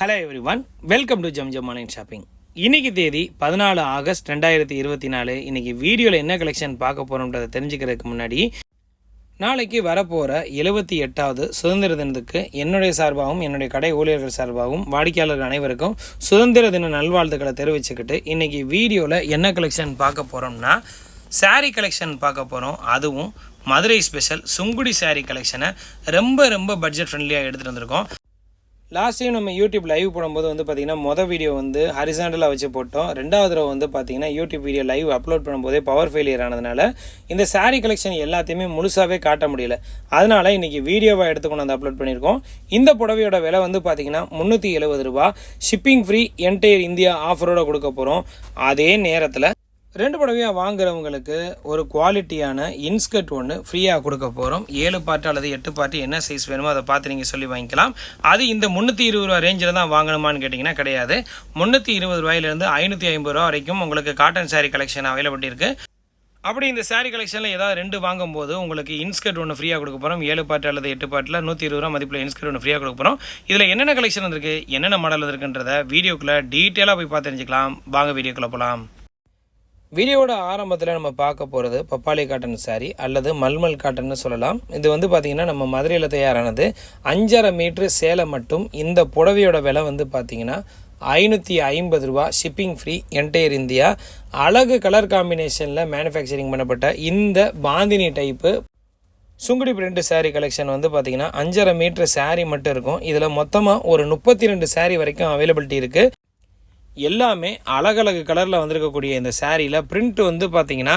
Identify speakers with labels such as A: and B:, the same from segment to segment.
A: hello everyone welcome to Jam Jam online shopping இன்றைக்கி தேதி பதினாலு ஆகஸ்ட் ரெண்டாயிரத்தி இருபத்தி நாலு இன்றைக்கி வீடியோவில் என்ன கலெக்ஷன் பார்க்க போகிறோன்றதை தெரிஞ்சுக்கிறதுக்கு முன்னாடி நாளைக்கு வரப்போகிற எழுபத்தி எட்டாவது சுதந்திர தினத்துக்கு என்னுடைய சார்பாகவும் என்னுடைய கடை ஊழியர்கள் சார்பாகவும் வாடிக்கையாளர் அனைவருக்கும் சுதந்திர தின நல்வாழ்த்துக்களை தெரிவிச்சுக்கிட்டு இன்றைக்கி வீடியோவில் என்ன கலெக்ஷன் பார்க்க போகிறோம்னா சாரீ கலெக்ஷன் பார்க்க போகிறோம் அதுவும் மதுரை ஸ்பெஷல் சுங்குடி சாரீ கலெக்ஷனை ரொம்ப ரொம்ப பட்ஜெட் ஃப்ரெண்ட்லியாக எடுத்துகிட்டு வந்திருக்கோம் லாஸ்ட் டைம் நம்ம யூடியூப் லைவ் போடும்போது வந்து பார்த்திங்கன்னா மொதல் வீடியோ வந்து ஹரிசாண்டலாக வச்சு போட்டோம் ரெண்டாவது தடவை வந்து பார்த்திங்கன்னா யூடியூப் வீடியோ லைவ் அப்லோட் பண்ணும்போதே பவர் ஃபெயிலியர் ஆனதுனால இந்த சாரீ கலெக்ஷன் எல்லாத்தையுமே முழுசாகவே காட்ட முடியல அதனால் இன்றைக்கி வீடியோவாக எடுத்துக்கொண்டு வந்து அப்லோட் பண்ணியிருக்கோம் இந்த புடவையோட விலை வந்து பார்த்திங்கன்னா முந்நூற்றி எழுபது ரூபா ஷிப்பிங் ஃப்ரீ என்டையர் இந்தியா ஆஃபரோடு கொடுக்க போகிறோம் அதே நேரத்தில் ரெண்டு புடவையாக வாங்குறவங்களுக்கு ஒரு குவாலிட்டியான இன்ஸ்கர்ட் ஒன்று ஃப்ரீயாக கொடுக்க போகிறோம் ஏழு பாட்டு அல்லது எட்டு பாட்டு என்ன சைஸ் வேணுமோ அதை பார்த்து நீங்கள் சொல்லி வாங்கிக்கலாம் அது இந்த முந்நூற்றி இருபது ரூபா ரேஞ்சில் தான் வாங்கணுமான்னு கேட்டிங்கன்னா கிடையாது முந்நூற்றி இருபது ரூபாயிலேருந்து ஐநூற்றி ஐம்பது ரூபா வரைக்கும் உங்களுக்கு காட்டன் சாரீ கலெக்ஷன் அவைலபிள் இருக்குது அப்படி இந்த சாரீ கலெக்ஷனில் ஏதாவது ரெண்டு வாங்கும்போது உங்களுக்கு இன்ஸ்கர்ட் ஒன்று ஃப்ரீயாக கொடுக்க போகிறோம் ஏழு பாட்டு அல்லது எட்டு பாட்டில் நூற்றி இருபது ரூபா மதிப்பில் இன்ஸ்கர்ட் ஒன்று ஃப்ரீயாக கொடுக்க போகிறோம் இதில் என்னென்ன கலெக்ஷன் இருக்குது என்னென்ன மாடல் இருக்குன்றத வீடியோக்குள்ளே டீட்டெயிலாக போய் பார்த்து தெரிஞ்சுக்கலாம் வாங்க வீடியோக்குள்ளே போகலாம் வீடியோட ஆரம்பத்தில் நம்ம பார்க்க போகிறது பப்பாளி காட்டன் சாரி அல்லது மல்மல் காட்டன்னு சொல்லலாம் இது வந்து பார்த்திங்கன்னா நம்ம மதுரையில் தயாரானது அஞ்சரை மீட்ரு சேலை மட்டும் இந்த புடவையோட விலை வந்து பார்த்திங்கன்னா ஐநூற்றி ஐம்பது ரூபா ஷிப்பிங் ஃப்ரீ என்டையர் இந்தியா அழகு கலர் காம்பினேஷனில் மேனுஃபேக்சரிங் பண்ணப்பட்ட இந்த bandhani type sungudi print sari collection வந்து பார்த்திங்கன்னா அஞ்சரை மீட்ரு சாரீ மட்டும் இருக்கும் இதில் மொத்தமாக ஒரு முப்பத்தி ரெண்டு சாரீ வரைக்கும் அவைலபிலிட்டி இருக்குது எல்லாமே அழகழகு கலரில் வந்திருக்கக்கூடிய இந்த சேரீயில் பிரிண்ட்டு வந்து பார்த்தீங்கன்னா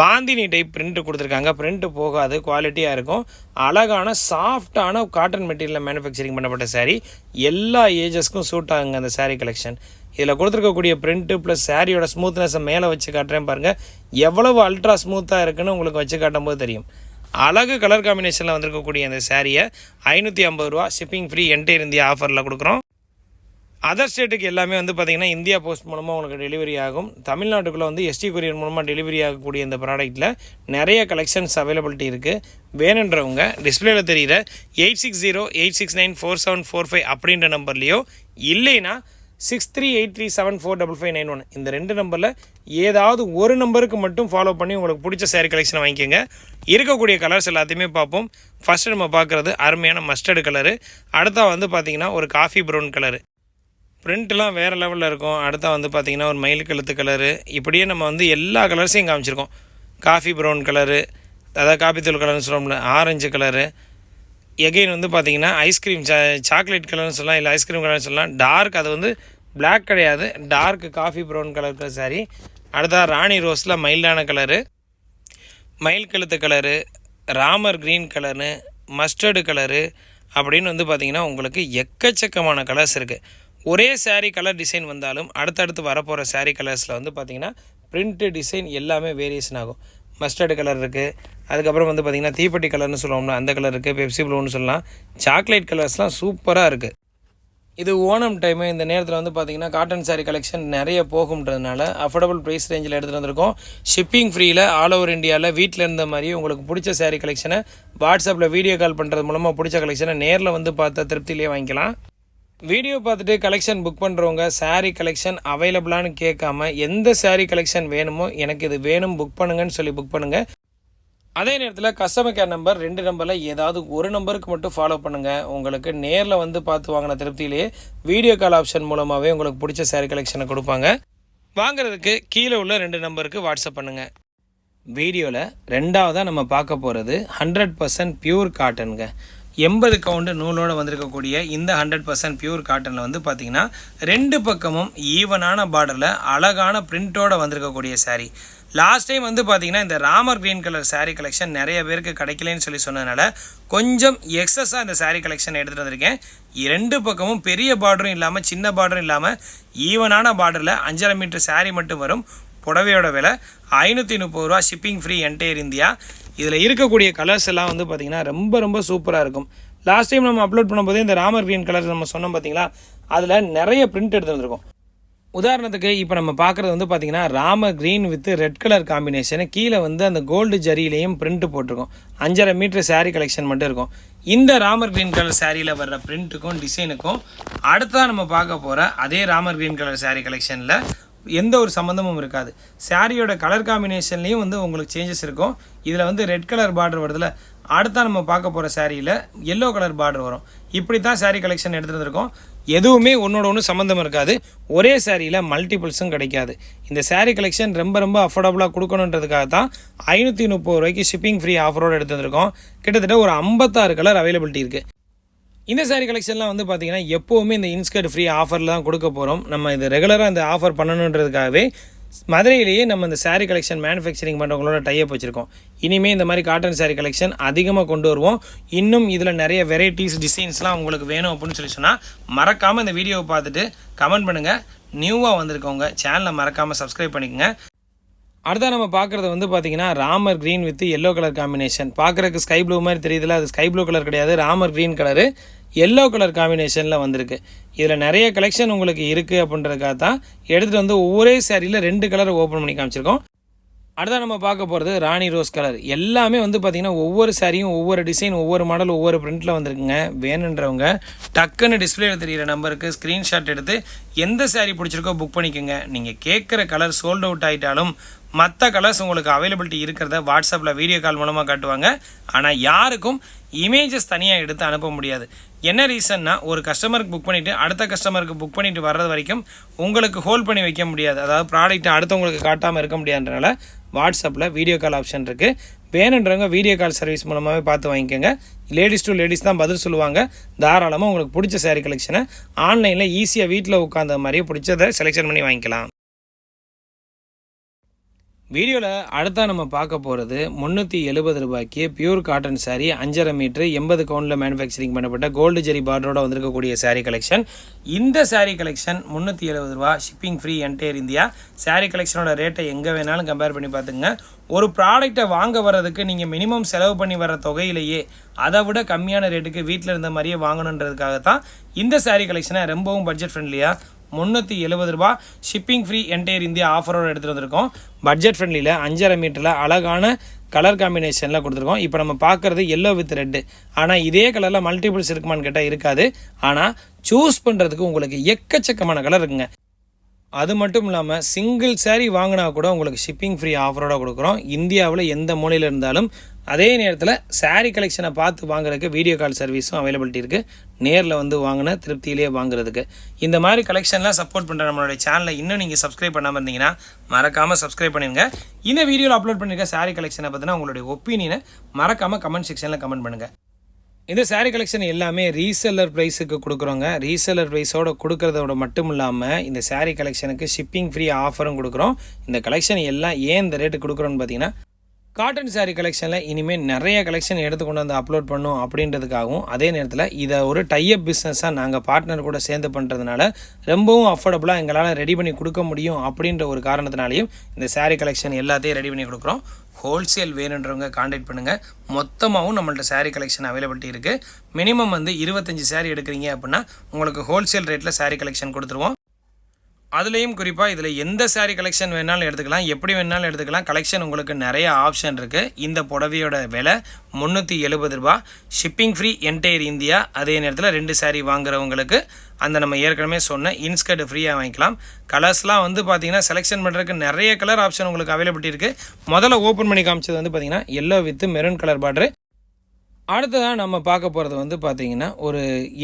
A: பாந்தினி டைப் பிரிண்ட்டு கொடுத்துருக்காங்க பிரிண்ட்டு போகாது குவாலிட்டியாக இருக்கும் அழகான சாஃப்டான காட்டன் மெட்டீரியலில் மேனுஃபேக்சரிங் பண்ணப்பட்ட சேரீ எல்லா ஏஜஸ்க்கும் சூட் ஆகுங்க அந்த சேரீ கலெக்ஷன் இதில் கொடுத்துருக்கக்கூடிய பிரிண்ட்டு ப்ளஸ் சாரியோட ஸ்மூத்னஸை மேலே வச்சு காட்டுறேன் பாருங்கள் எவ்வளவு அல்ட்ரா ஸ்மூத்தாக இருக்குன்னு உங்களுக்கு வச்சு காட்டும்போது தெரியும் அழகு கலர் காம்பினேஷனில் வந்திருக்கக்கூடிய அந்த சாரியை ஐநூற்றி ஐம்பது ரூபா ஷிப்பிங் ஃப்ரீ என்டையர் இந்தியா ஆஃபரில் கொடுக்குறோம் அதர் ஸ்டேட்டுக்கு எல்லாமே வந்து பார்த்திங்கன்னா இந்தியா போஸ்ட் மூலமாக உங்களுக்கு டெலிவரி ஆகும் தமிழ்நாட்டுக்குள்ளே வந்து எஸ்டி கொரியர் மூலமாக டெலிவரி ஆகக்கூடிய இந்த ப்ராடக்ட்டில் நிறைய கலெக்ஷன்ஸ் அவைலபிலிட்டி இருக்குது வேணுன்றவங்க டிஸ்பிளேல தெரியல eight six zero eight six nine four seven four five அப்படின்ற நம்பர்லேயோ இல்லைன்னா six three eight three seven four double five nine one இந்த ரெண்டு நம்பரில் ஏதாவது ஒரு நம்பருக்கு மட்டும் ஃபாலோ பண்ணி உங்களுக்கு பிடிச்ச சேரீ கலெக்ஷனை வாங்கிக்கோங்க இருக்கக்கூடிய கலர்ஸ் எல்லாத்தையுமே பார்ப்போம் ஃபஸ்ட்டு நம்ம பார்க்குறது அருமையான மஸ்டர்டு கலரு அடுத்தா வந்து பார்த்திங்கன்னா ஒரு காஃபி ப்ரௌன் கலரு பிரிண்ட்லாம் வேறு லெவலில் இருக்கும் அடுத்த வந்து பார்த்திங்கன்னா ஒரு மயில் கழுத்து கலரு இப்படியே நம்ம வந்து எல்லா கலர்ஸையும் காமிச்சிருக்கோம் காஃபி ப்ரௌன் கலரு அதாவது காஃபி தூள் கலர்னு சொல்லுவோம்ல ஆரஞ்சு கலரு எகெயின் வந்து பார்த்திங்கன்னா ஐஸ்கிரீம் சா சாக்லேட் கலர்னு சொல்லலாம் இல்லை ஐஸ்கிரீம் கலர்னு சொல்லலாம் டார்க் அது வந்து பிளாக் கிடையாது டார்க் காஃபி ப்ரௌன் கலருக்கு சாரி அடுத்ததாக ராணி ரோஸில் மயிலான கலரு மயில் கழுத்து கலரு ராமர் க்ரீன் கலர்னு மஸ்டர்டு கலரு அப்படின்னு வந்து பார்த்திங்கன்னா உங்களுக்கு எக்கச்சக்கமான கலர்ஸ் இருக்குது ஒரே சாரீ கலர் டிசைன் வந்தாலும் அடுத்தடுத்து வரப்போகிற சாரீ கலர்ஸில் வந்து பார்த்திங்கன்னா பிரிண்ட்டு டிசைன் எல்லாமே வேரியேஷன் ஆகும் மஸ்டர்டு கலர் இருக்குது அதுக்கப்புறம் வந்து பார்த்திங்கன்னா தீப்பெட்டி கலர்னு சொல்லுவோம்னா அந்த கலர் இருக்குது பெப்சி ப்ளூன்னு சொல்லலாம் சாக்லேட் கலர்ஸ்லாம் சூப்பராக இருக்குது இது ஓணம் டைமு இந்த நேரத்தில் வந்து பார்த்திங்கன்னா காட்டன் சாரி கலெக்ஷன் நிறைய போகும்ன்றதுனால அஃபோர்டபுள் ப்ரைஸ் ரேஞ்சில் எடுத்துகிட்டு வந்திருக்கோம் ஷிப்பிங் ஃப்ரீயில் ஆல் ஓவர் இந்தியாவில் வீட்டில் இருந்த மாதிரி உங்களுக்கு பிடிச்ச சாரி கலெக்ஷனை வாட்ஸ்அப்பில் வீடியோ கால் பண்ணுறது மூலமாக பிடிச்ச கலெக்ஷனை நேரில் வந்து பார்த்தா திருப்தியிலே வாங்கிக்கலாம் வீடியோ பார்த்துட்டு கலெக்ஷன் புக் பண்ணுறவங்க சாரீ கலெக்ஷன் அவைலபிளான்னு கேட்காம எந்த சாரீ கலெக்ஷன் வேணுமோ எனக்கு இது வேணும் புக் பண்ணுங்கன்னு சொல்லி புக் பண்ணுங்கள் அதே நேரத்தில் கஸ்டமர் கேர் நம்பர் ரெண்டு நம்பரில் ஏதாவது ஒரு நம்பருக்கு மட்டும் ஃபாலோ பண்ணுங்கள் உங்களுக்கு நேரில் வந்து பார்த்து வாங்கின திருப்தியிலேயே வீடியோ கால் ஆப்ஷன் மூலமாகவே உங்களுக்கு பிடிச்ச சாரீ கலெக்ஷனை கொடுப்பாங்க வாங்குறதுக்கு கீழே உள்ள ரெண்டு நம்பருக்கு வாட்ஸ்அப் பண்ணுங்கள் வீடியோவில் ரெண்டாவதாக நம்ம பார்க்க போகிறது ஹண்ட்ரட் பர்சன்ட் பியூர் காட்டனுங்க எண்பது கவுண்டு நூலோடு வந்திருக்கக்கூடிய இந்த ஹண்ட்ரட் பர்சன்ட் பியூர் காட்டனில் வந்து பார்த்திங்கன்னா ரெண்டு பக்கமும் ஈவனான பார்டரில் அழகான பிரிண்ட்டோடு வந்திருக்கக்கூடிய சாரீ லாஸ்ட் டைம் வந்து பார்த்திங்கன்னா இந்த Ramar green colour sari collection நிறைய பேருக்கு கிடைக்கலன்னு சொல்லி சொன்னதுனால கொஞ்சம் எக்ஸஸாக இந்த சாரீ கலெக்ஷன் எடுத்துகிட்டு வந்திருக்கேன் ரெண்டு பக்கமும் பெரிய பார்டரும் இல்லாமல் சின்ன பார்டரும் இல்லாமல் ஈவனான பார்டரில் அஞ்சரை மீட்டர் சாரீ மட்டும் வரும் புடவையோட விலை ஐநூற்றி முப்பது ரூபா ஷிப்பிங் ஃப்ரீ என்டையர் இந்தியா இதில் இருக்கக்கூடிய கலர்ஸ் எல்லாம் வந்து பார்த்திங்கன்னா ரொம்ப ரொம்ப சூப்பராக இருக்கும் லாஸ்ட் டைம் நம்ம அப்லோட் பண்ணும்போது இந்த ராமர் கிரீன் கலர் நம்ம சொன்னோம் பார்த்தீங்களா அதில் நிறைய பிரிண்ட் எடுத்து வந்திருக்கும் உதாரணத்துக்கு இப்போ நம்ம பார்க்குறது வந்து பார்த்திங்கன்னா Rama green with red colour combination கீழே வந்து அந்த கோல்டு ஜரியிலையும் பிரிண்ட் போட்டிருக்கும் அஞ்சரை மீட்ரு சாரீ கலெக்ஷன் மட்டும் இருக்கும் இந்த ராமர் க்ரீன் கலர் சாரியில் வர்ற பிரிண்ட்டுக்கும் டிசைனுக்கும் அடுத்ததாக நம்ம பார்க்க போகிற அதே ராமர் க்ரீன் கலர் சாரீ கலெக்ஷனில் எந்த ஒரு சம்மந்தமும் இருக்காது சாரியோட கலர் காம்பினேஷன்லேயும் வந்து உங்களுக்கு சேஞ்சஸ் இருக்கும் இதில் வந்து ரெட் கலர் பார்டர் வருதுல அடுத்தா நம்ம பார்க்க போகிற சாரியில் எல்லோ கலர் பார்டர் வரும் இப்படி தான் சாரீ கலெக்ஷன் எடுத்துருந்துருக்கோம் எதுவுமே ஒன்றோட ஒன்று சம்மந்தம் இருக்காது ஒரே சேரீயில் மல்டிபிள்ஸும் கிடைக்காது இந்த சேரீ கலெக்ஷன் ரொம்ப ரொம்ப அஃபோர்டபுளாக கொடுக்கணுன்றதுக்காக தான் ஐநூற்றி முப்பது ரூபாய்க்கு ஷிப்பிங் ஃப்ரீ ஆஃபரோடு எடுத்துருக்கோம் கிட்டத்தட்ட ஒரு ஐம்பத்தாறு கலர் அவைலபிலிட்டி இருக்குது இந்த சாரி கலெக்ஷன்லாம் வந்து பார்த்திங்கன்னா எப்போவுமே இந்த இன்ஸ்கர்ட் ஃப்ரீ ஆஃபரில் தான் கொடுக்க போகிறோம் நம்ம இது ரெகுலராக இந்த ஆஃபர் பண்ணணுன்றதுக்காகவே மதுரையிலேயே நம்ம இந்த சாரீ கலெக்ஷன் மேனுஃபேக்சரிங் பண்ணுறவங்களோட டைப் வச்சுருக்கோம் இனிமேல் இந்த மாதிரி காட்டன் சாரீ கலெக்ஷன் அதிகமாக கொண்டு வருவோம் இன்னும் இதில் நிறைய வெரைட்டிஸ் டிசைன்ஸ்லாம் உங்களுக்கு வேணும் அப்படின்னு சொல்லி சொன்னால் மறக்காமல் இந்த வீடியோவை பார்த்துட்டு கமெண்ட் பண்ணுங்கள் நியூவாக வந்திருக்கவங்க சேனலை மறக்காமல் சப்ஸ்கிரைப் பண்ணிக்கோங்க அடுத்தா நம்ம பார்க்குறது வந்து பார்த்தீங்கன்னா Ramar green with yellow colour combination பார்க்குறக்கு ஸ்கை ப்ளூ மாதிரி தெரியுதுல அது ஸ்கை ப்ளூ கலர் கிடையாது Ramar green colour yellow colour காம்பினேஷனில் வந்திருக்கு இதில் நிறைய கலெக்ஷன் உங்களுக்கு இருக்குது அப்படின்றதுக்காக தான் எடுத்துகிட்டு வந்து ஒவ்வொரு சாரியில் ரெண்டு கலர் ஓப்பன் பண்ணி காமிச்சிருக்கோம் அடுத்தா நம்ம பார்க்க போகிறது ராணி ரோஸ் கலர் எல்லாமே வந்து பார்த்திங்கன்னா ஒவ்வொரு சாரியும் ஒவ்வொரு டிசைன் ஒவ்வொரு மாடல் ஒவ்வொரு பிரிண்டில் வந்திருக்குங்க வேணுன்றவங்க டக்குன்னு டிஸ்பிளேயில் தெரிகிற நம்பருக்கு ஸ்க்ரீன்ஷாட் எடுத்து எந்த சாரீ பிடிச்சிருக்கோ புக் பண்ணிக்கோங்க நீங்கள் கேட்குற கலர் சோல்ட் அவுட் ஆகிட்டாலும் மற்ற கலர்ஸ் உங்களுக்கு அவைலபிலிட்டி இருக்கிறத வாட்ஸ்அப்பில் வீடியோ கால் மூலமாக காட்டுவாங்க ஆனால் யாருக்கும் இமேஜஸ் தனியாக எடுத்து அனுப்ப முடியாது என்ன ரீசன்னா ஒரு கஸ்டமருக்கு புக் பண்ணிவிட்டு அடுத்த கஸ்டமருக்கு புக் பண்ணிவிட்டு வர்றது வரைக்கும் உங்களுக்கு ஹோல்ட் பண்ணி வைக்க முடியாது அதாவது ப்ராடக்ட்டை அடுத்தவங்களுக்கு காட்டாமல் இருக்க முடியாதுனால வாட்ஸ்அப்பில் வீடியோ கால் ஆப்ஷன் இருக்குது வேணுன்றவங்க வீடியோ கால் சர்வீஸ் மூலமாகவே பார்த்து வாங்கிக்கோங்க லேடிஸ் டு லேடிஸ் தான் பதில் சொல்லுவாங்க தாராளமாக உங்களுக்கு பிடிச்ச சேரீ கலெக்ஷனை ஆன்லைனில் ஈஸியாக வீட்டில் உட்காந்த மாதிரியே பிடிச்சதை செலெக்ஷன் பண்ணி வாங்கிக்கலாம் வீடியோவில் அடுத்தா நம்ம பார்க்க போகிறது முந்நூற்றி எழுபது ரூபாய்க்கு பியூர் காட்டன் சாரீ அஞ்சரை மீட்ரு எண்பது கவுண்டில் மேனுஃபேக்சரிங் பண்ணப்பட்ட கோல்டு ஜெரி பார்டரோட வந்திருக்கக்கூடிய சாரீ கலெக்ஷன் இந்த சாரீ கலெக்ஷன் முந்நூற்றி எழுபது ரூபா shipping free entire India sari கலெக்ஷனோட ரேட்டை எங்கே வேணாலும் கம்பேர் பண்ணி பார்த்துங்க ஒரு ப்ராடக்டை வாங்க வர்றதுக்கு நீங்கள் மினிமம் செலவு பண்ணி வர தொகையிலேயே அதை விட கம்மியான ரேட்டுக்கு வீட்டில் இருந்த மாதிரியே வாங்கணுன்றதுக்காக தான் இந்த சாரீ கலெக்ஷனை ரொம்பவும் பட்ஜெட் ஃப்ரெண்ட்லியாக முந்நூற்றி எழுபது ரூபா ஷிப்பிங் ஃப்ரீ என்டையர் இந்தியா ஆஃபரோடு எடுத்துகிட்டு வந்திருக்கோம் பட்ஜெட் ஃப்ரெண்ட்லியில் அஞ்சரை மீட்டரில் அழகான கலர் காம்பினேஷனில் கொடுத்துருக்கோம் இப்போ நம்ம பார்க்குறது எல்லோ வித் ரெட்டு ஆனால் இதே கலரில் மல்டிபிள்ஸ் இருக்குமான்னு கேட்டால் இருக்காது ஆனால் சூஸ் பண்ணுறதுக்கு உங்களுக்கு எக்கச்சக்கமான கலர் இருக்குங்க அது மட்டும் இல்லாமல் சிங்கிள் சேரீ வாங்கினா கூட உங்களுக்கு ஷிப்பிங் ஃப்ரீ ஆஃபரோட கொடுக்குறோம் இந்தியாவில் எந்த மூலையில் இருந்தாலும் அதே நேரத்தில் சாரீ கலெக்ஷனை பார்த்து வாங்குறதுக்கு வீடியோ கால் சர்வீஸும் அவைலபிலிட்டி இருக்குது நேரில் வந்து வாங்கின திருப்தியிலே வாங்குறதுக்கு இந்த மாதிரி கலெக்ஷன்லாம் சப்போர்ட் பண்ணுற நம்மளுடைய சேனலை இன்னும் நீங்கள் சப்ஸ்கிரைப் பண்ணாமல் இருந்தீங்கன்னா மறக்காமல் சப்ஸ்கிரைப் பண்ணிடுங்க இந்த வீடியோவில் அப்லோட் பண்ணியிருக்க சாரீ கலெக்ஷனை பார்த்தீங்கன்னா உங்களுடைய ஒப்பீனியனை மறக்காமல் கமெண்ட் செக்ஷனில் கமெண்ட் பண்ணுங்கள் இந்த சாரீ கலெக்ஷன் எல்லாமே ரீசெல்லர் ப்ரைஸுக்கு கொடுக்குறோங்க ரீசெல்லர் ப்ரைஸோட கொடுக்குறதோட மட்டும் இல்லாமல் இந்த சாரீ கலெக்ஷனுக்கு ஷிப்பிங் ஃப்ரீ ஆஃபரும் கொடுக்குறோம் இந்த கலெக்ஷன் எல்லாம் ஏன் இந்த ரேட்டு கொடுக்குறோன்னு பார்த்தீங்கன்னா காட்டன் சாரீ கலெக்ஷனில் இனிமேல் நிறைய கலெக்ஷன் எடுத்து கொண்டு வந்து அப்லோட் பண்ணும் அப்படின்றதுக்காகவும் அதே நேரத்தில் இதை ஒரு டையப் பிஸ்னஸாக நாங்கள் பார்ட்னர் கூட சேர்ந்து பண்ணுறதுனால ரொம்பவும் அஃபோர்டபுளாக எங்களால் ரெடி பண்ணி கொடுக்க முடியும் அப்படின்ற ஒரு காரணத்தினாலையும் இந்த சாரீ கலெக்ஷன் எல்லாத்தையும் ரெடி பண்ணி கொடுக்குறோம் ஹோல்சேல் வேணுன்றவங்க காண்டாக்ட் பண்ணுங்கள் மொத்தமாகவும் நம்மள்ட்ட சாரீ கலெக்ஷன் அவைலபிலிட்டி இருக்குது மினிமம் வந்து இருபத்தஞ்சி சாரீ எடுக்கிறீங்க அப்படின்னா உங்களுக்கு ஹோல்சேல் ரேட்டில் சாரீ கலெக்ஷன் கொடுத்துருவோம் அதுலேயும் குறிப்பாக இதில் எந்த சாரீ கலெக்ஷன் வேணாலும் எடுத்துக்கலாம் எப்படி வேணாலும் எடுத்துக்கலாம் கலெக்ஷன் உங்களுக்கு நிறைய ஆப்ஷன் இருக்குது இந்த புடவையோட விலை முந்நூற்றி எழுபது ரூபா ஷிப்பிங் ஃப்ரீ என்டையர் இந்தியா அதே நேரத்தில் ரெண்டு சாரீ வாங்குறவங்களுக்கு அந்த நம்ம ஏற்கனவே சொன்ன இன்ஸ்கர்ட் ஃப்ரீயாக வாங்கிக்கலாம் கலர்ஸ்லாம் வந்து பார்த்திங்கன்னா செலெக்ஷன் பண்ணுறதுக்கு நிறைய கலர் ஆப்ஷன் உங்களுக்கு அவைலபிலிட்டி இருக்குது முதல்ல ஓப்பன் பண்ணி காமிச்சது வந்து பார்த்திங்கன்னா yellow with maroon colour border அடுத்ததாக நம்ம பார்க்க போகிறது வந்து பார்த்திங்கன்னா ஒரு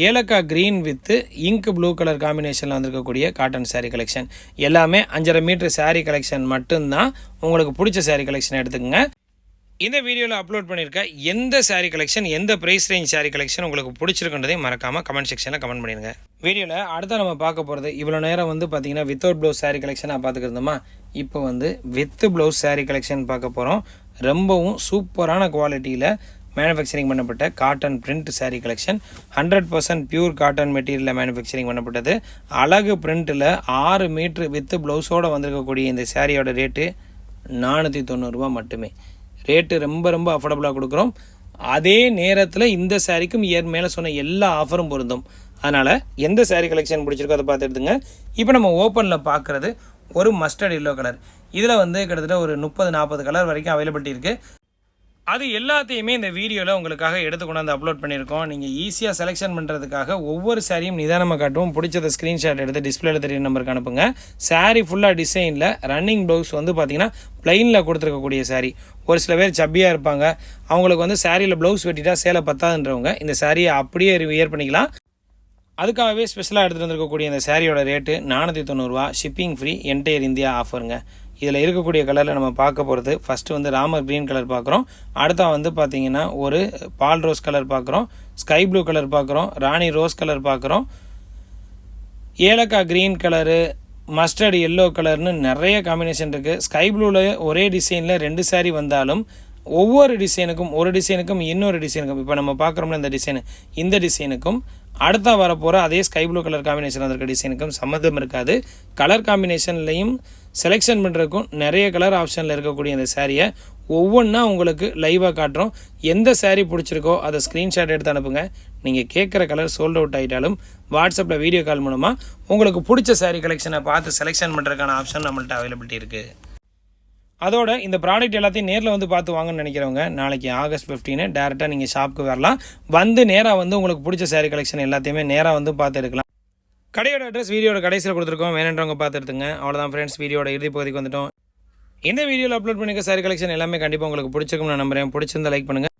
A: ஏலக்காய் green with ink blue colour காம்பினேஷனில் வந்திருக்கக்கூடிய காட்டன் சேரீ கலெக்ஷன் எல்லாமே அஞ்சரை மீட்ரு சாரீ கலெக்ஷன் மட்டும்தான் உங்களுக்கு பிடிச்ச சாரீ கலெக்ஷன் எடுத்துக்கோங்க இந்த வீடியோவில் அப்லோட் பண்ணியிருக்க எந்த சாரீ கலெக்ஷன் எந்த ப்ரைஸ் ரேஞ்ச் சாரீ கலெக்ஷன் உங்களுக்கு பிடிச்சிருக்குன்றதையும் மறக்காமல் கமெண்ட் செக்ஷனில் கமெண்ட் பண்ணிடுங்க வீடியோவில் அடுத்த நம்ம பார்க்க போகிறது இவ்வளோ நேரம் வந்து பார்த்திங்கன்னா வித்தவுட் ப்ளவுஸ் சாரீ கலெக்ஷனாக பார்த்துக்கிருந்தோமா இப்போ வந்து வித் ப்ளவுஸ் சாரீ கலெக்ஷன் பார்க்க போகிறோம் ரொம்பவும் சூப்பரான குவாலிட்டியில் மேனுஃபேக்சரிங் பண்ணப்பட்ட cotton print sari collection hundred percent pure cotton மெட்டீரியலில் மேனுஃபேக்சரிங் பண்ணப்பட்டது அழகு பிரிண்ட்டில் ஆறு மீட்ரு வித்து ப்ளவுஸோடு வந்திருக்கக்கூடிய இந்த சாரியோட ரேட்டு நானூற்றி தொண்ணூறுரூவா மட்டுமே ரேட்டு ரொம்ப ரொம்ப அஃபோர்டபுளாக கொடுக்குறோம் அதே நேரத்தில் இந்த சாரிக்கும் ஏர் மேலே சொன்ன எல்லா ஆஃபரும் பொருந்தும் அதனால் எந்த சாரீ கலெக்ஷன் பிடிச்சிருக்கோ அதை பார்த்து எடுத்துங்க இப்போ நம்ம ஓப்பனில் பார்க்குறது ஒரு மஸ்டர்ட் எல்லோ கலர் இதில் வந்து கிட்டத்தட்ட ஒரு முப்பது நாற்பது கலர் வரைக்கும் அவைலபிலிட்டி இருக்குது அது எல்லாத்தையுமே இந்த வீடியோவில் உங்களுக்காக எடுத்து கொண்டாந்து அப்லோட் பண்ணியிருக்கோம் நீங்கள் ஈஸியாக செலெக்ஷன் பண்ணுறதுக்காக ஒவ்வொரு சாரியும் நிதானமாக காட்டும் பிடிச்சத ஸ்க்ரீன்ஷாட் எடுத்து டிஸ்பிளேல தெரிய நம்பருக்கு அனுப்புங்க சாரி ஃபுல்லாக டிசைனில் ரன்னிங் ப்ளவுஸ் வந்து பார்த்திங்கன்னா ப்ளைனில் கொடுத்துருக்கக்கூடிய சாரீ ஒரு சில பேர் சப்பியாக இருப்பாங்க அவங்களுக்கு வந்து சாரியில் ப்ளவுஸ் வெட்டிட்டா சேலை பத்தாதுன்றவங்க இந்த சாரியை அப்படியே வியர் பண்ணிக்கலாம் அதுக்காகவே ஸ்பெஷலாக எடுத்துகிட்டு வந்திருக்கக்கூடிய இந்த சாரியோட ரேட்டு நானூற்றி தொண்ணூறுரூவா ஷிப்பிங் ஃப்ரீ என்டையர் இந்தியா ஆஃபருங்க இதில் இருக்கக்கூடிய கலரில் நம்ம பார்க்க போகிறது ஃபஸ்ட்டு வந்து ராமர் க்ரீன் கலர் பார்க்குறோம் அடுத்தா வந்து பார்த்திங்கன்னா ஒரு பால் ரோஸ் கலர் பார்க்குறோம் ஸ்கை ப்ளூ கலர் பார்க்குறோம் ராணி ரோஸ் கலர் பார்க்குறோம் ஏலக்காய் க்ரீன் கலரு மஸ்டர்டு எல்லோ கலர்னு நிறைய காம்பினேஷன் இருக்குது ஸ்கை ப்ளூவில் ஒரே டிசைனில் ரெண்டு சாரீ வந்தாலும் ஒவ்வொரு டிசைனுக்கும் ஒரு டிசைனுக்கும் இன்னொரு டிசைனுக்கும் இப்போ நம்ம பார்க்குறோம்னா இந்த டிசைனு இந்த டிசைனுக்கும் அடுத்த வரப்போகிற அதே ஸ்கை ப்ளூ கலர் காம்பினேஷன் வந்திருக்க டிசைனுக்கும் சம்மந்தம் இருக்காது கலர் காம்பினேஷன்லையும் செலெக்ஷன் பண்ணுறதுக்கும் நிறைய கலர் ஆப்ஷனில் இருக்கக்கூடிய அந்த சேரீயை ஒவ்வொன்றா உங்களுக்கு லைவாக காட்டுறோம் எந்த சேரீ பிடிச்சிருக்கோ அதை ஸ்க்ரீன்ஷாட் எடுத்து அனுப்புங்க நீங்கள் கேட்குற கலர் சோல்ட் அவுட் ஆகிட்டாலும் வாட்ஸ்அப்பில் வீடியோ கால் மூலமாக உங்களுக்கு பிடிச்ச சேரீ கலெக்ஷனை பார்த்து செலெக்ஷன் பண்ணுறதுக்கான ஆப்ஷன் நம்மள்ட்ட அவைலபிலிட்டி இருக்குது அதோட இந்த ப்ராடக்ட் எல்லாத்தையும் நேரில் வந்து பார்த்து வாங்கன்னு நினைக்கிறவங்க நாளைக்கு ஆகஸ்ட் ஃபிஃப்டீனு டேரெக்டாக நீங்கள் ஷாப்புக்கு வரலாம் வந்து நேராக வந்து உங்களுக்கு பிடிச்ச சேரீ கலெக்ஷன் எல்லாத்தையுமே நேராக வந்து பார்த்து எடுக்கலாம் கடையோட அட்ரஸ் வீடியோட கடைசியில் கொடுத்துருக்கோம் வேணுன்றவங்க எடுத்துங்க அவ்வளோதான் ஃப்ரெண்ட்ஸ் வீடியோட இறுதி பகுதிக்கு வந்துட்டோம் இந்த வீடியோவில் அப்லோட் பண்ணிக்க சாரி கலெக்ஷன் எல்லாமே கண்டிப்பாக உங்களுக்கு பிடிச்சிருக்கும் நான் நம்புறேன் பிடிச்சிருந்தா லைக் பண்ணுங்கள்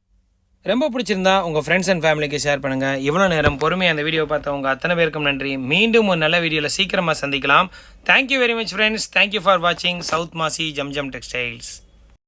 A: ரொம்ப பிடிச்சிருந்தா உங்கள் ஃப்ரெண்ட்ஸ் அண்ட் ஃபேமிலிக்கு ஷேர் பண்ணுங்கள் இவ்வளோ நேரம் பொறுமையாக அந்த வீடியோ பார்த்த உங்கள் அத்தனை பேருக்கும் நன்றி மீண்டும் ஒரு நல்ல வீடியோவில் சீக்கிரமாக சந்திக்கலாம் thank you very much friends thank you for வாட்சிங் சவுத் மாசி ஜம்ஜம் டெக்ஸ்டைல்ஸ்